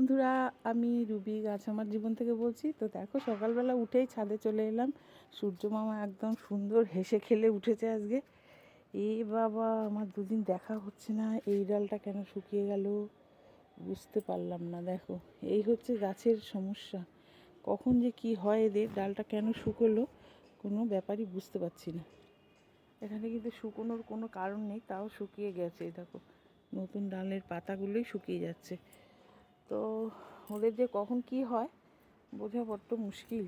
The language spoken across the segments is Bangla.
বন্ধুরা, আমি রুবি গাছ আমার জীবন থেকে বলছি। তো দেখো, সকালবেলা উঠেই ছাদে চলে এলাম। সূর্য মামা একদম সুন্দর হেসে খেলে উঠেছে আজকে। এ বাবা, আমার দুদিন দেখা হচ্ছে না। এই ডালটা কেন শুকিয়ে গেল? বুঝতে পারলাম না, দেখো। এই হচ্ছে গাছের সমস্যা। কখন যে কি হয় এদের, ডালটা কেন শুকোলো, কোনো ব্যাপারই বুঝতে পারছি না। এখানে কিন্তু শুকোনোর কোনো কারণ নেই, তাও শুকিয়ে গেছে, দেখো। নতুন ডালের পাতাগুলোই শুকিয়ে যাচ্ছে। তো ওদের যে কখন কি হয়, বোঝা বড্ড মুশকিল।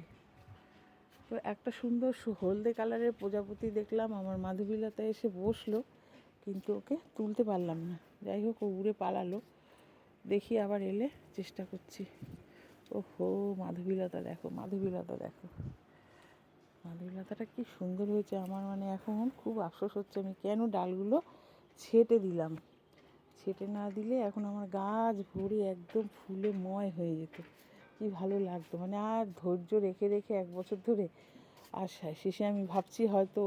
তো একটা সুন্দর হলদে কালারের প্রজাপতি দেখলাম, আমার মাধবীলতা এসে বসল, কিন্তু ওকে তুলতে পারলাম না। যাই হোক, ও উড়ে পালালো। দেখি আবার এলে চেষ্টা করছি। ও হো মাধবীলতা দেখো মাধবীলতা দেখো। মাধবীলতাটা কি সুন্দর হয়েছে। আমার মানে এখন খুব আফসোস হচ্ছে আমি কেন ডালগুলো ছেটে দিলাম। ছেটে না দিলে এখন আমার গাছ ভরে একদম ফুলে ময় হয়ে যেত। কি ভালো লাগতো। মানে আর ধৈর্য রেখে রেখে এক বছর ধরে আর শেষে আমি ভাবছি হয়তো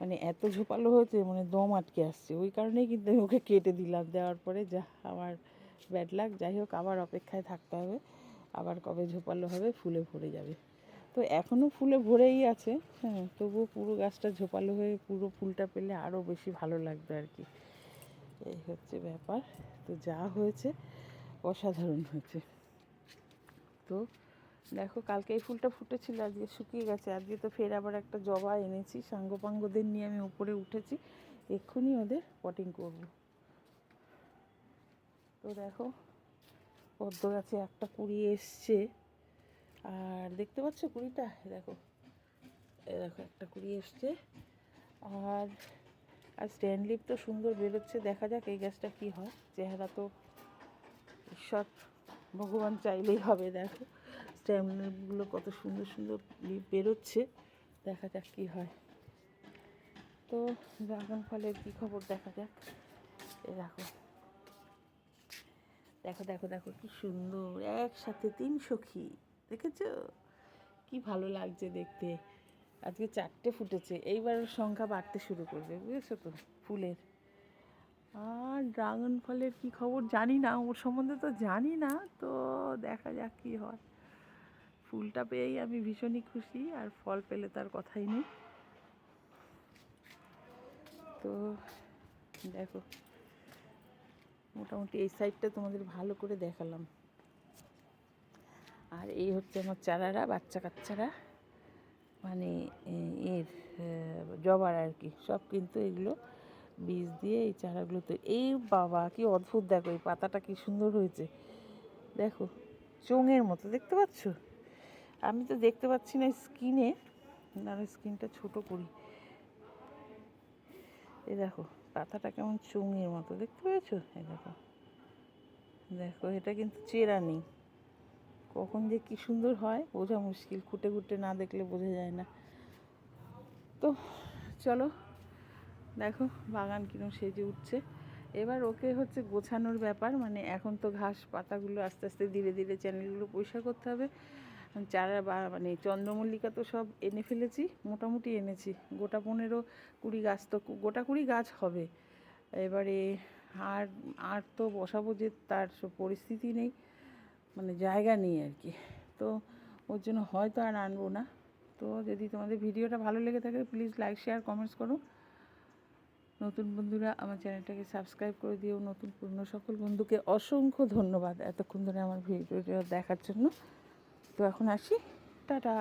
মানে এত ঝোপালো হয়েছে মানে দম আটকে আসছে। ওই কারণেই কিন্তু আমি ওকে কেটে দিলাম। দেওয়ার পরে যা, আমার ব্যাড লাগ যাই হোক, আবার অপেক্ষায় থাকতে হবে। আবার কবে ঝোপালো হবে ফুলে ভরে যাবে। তো এখনও ফুলে ভরেই আছে। হ্যাঁ তবুও পুরো গাছটা ঝোপালো হয়ে পুরো ফুলটা পেলে আরও বেশি ভালো লাগবে আর কি। এই হচ্ছে ব্যাপার। তো যা হয়েছে, অসাধারণ হয়েছে। তো দেখো, কালকে এই ফুলটা ফুটেছিল, আজকে শুকিয়ে গেছে। আজকে তো ফের আবার একটা জবা এনেছি। সাঙ্গপাঙ্গদের নিয়ে আমি উপরে উঠেছি। এক্ষুনি ওদের পটিং করব। তো দেখো, পদ্ম গাছে একটা কুড়ি এসছে। আর দেখতে পাচ্ছ কুড়িটা? দেখো দেখো একটা কুড়ি এসছে। আর আর স্ট্যান্ড লিপ তো সুন্দর বেরোচ্ছে। দেখা যাক এই গাছটা কি হয়। চেহারা তো ঈশ্বর, ভগবান চাইলেই হবে, দেখো। স্ট্যান্ড লিপগুলো কত সুন্দর সুন্দর লিপ বেরোচ্ছে। দেখা যাক কি হয়। তো ড্রাগন ফলের কী খবর দেখা যাক। এ দেখো। দেখো দেখো দেখো কি সুন্দর। একসাথে তিন সখী, দেখেছ? কি ভালো লাগছে দেখতে। আজকে চারটে ফুটেছে, এইবার সংখ্যা বাড়তে শুরু করবে, বুঝেছ তো? ফুলের। আর ড্রাগন ফলের কি খবর জানি না, ওর সম্বন্ধে তো জানি না, তো দেখা যাক কি হয়। ফুলটা পেয়েই আমি ভীষণই খুশি, আর ফল পেলে তার কথাই নেই। তো দেখো, মোটামুটি এই সাইডটা তোমাদের ভালো করে দেখালাম। আর এই হচ্ছে আমার চারারা, বাচ্চা কাচ্চারা। মানে এর জবার আর কি। সব কিন্তু এগুলো বীজ দিয়ে এই চারাগুলো তো, এই বাবা কি অদ্ভুত দেখো, এই পাতাটা কি সুন্দর হয়েছে। দেখো, চোঙের মতো, দেখতে পাচ্ছ? আমি তো দেখতে পাচ্ছি না স্কিনে না স্কিনটা ছোট করি। এই দেখো, পাতাটা কেমন চোঙের মতো, দেখতে পেয়েছ? এই দেখো। দেখো, এটা কিন্তু চেরা নেই। কখন যে কি সুন্দর হয়, বোঝা মুশকিল। খুঁটে খুঁটে না দেখলে বোঝা যায় না। তো চলো, দেখো বাগান কিরম সেজে উঠছে। এবার ওকে হচ্ছে গোছানোর ব্যাপার মানে এখন তো ঘাস পাতাগুলো আস্তে আস্তে ধীরে ধীরে চ্যানেলগুলো পরিষ্কার করতে হবে। চারা বা মানে চন্দ্রমল্লিকা তো সব এনে ফেলেছি, মোটামুটি এনেছি। গোটা পনেরো কুড়ি গাছ তো, গোটা কুড়ি গাছ হবে। এবারে আর আর তো বসাবো যে তার পরিস্থিতি নেই। মানে জায়গা নেই আর কি। তো ওর জন্য হয়তো আর আনব না। তো যদি তোমাদের ভিডিওটা ভালো লেগে থাকে প্লিজ লাইক শেয়ার কমেন্টস করো। নতুন বন্ধুরা, আমার চ্যানেলটাকে সাবস্ক্রাইব করে দিও। নতুন পুরনো সকল বন্ধুকে অসংখ্য ধন্যবাদ এতক্ষণ ধরে আমার ভিডিওটা দেখার জন্য। তো এখন আসি। টাটা!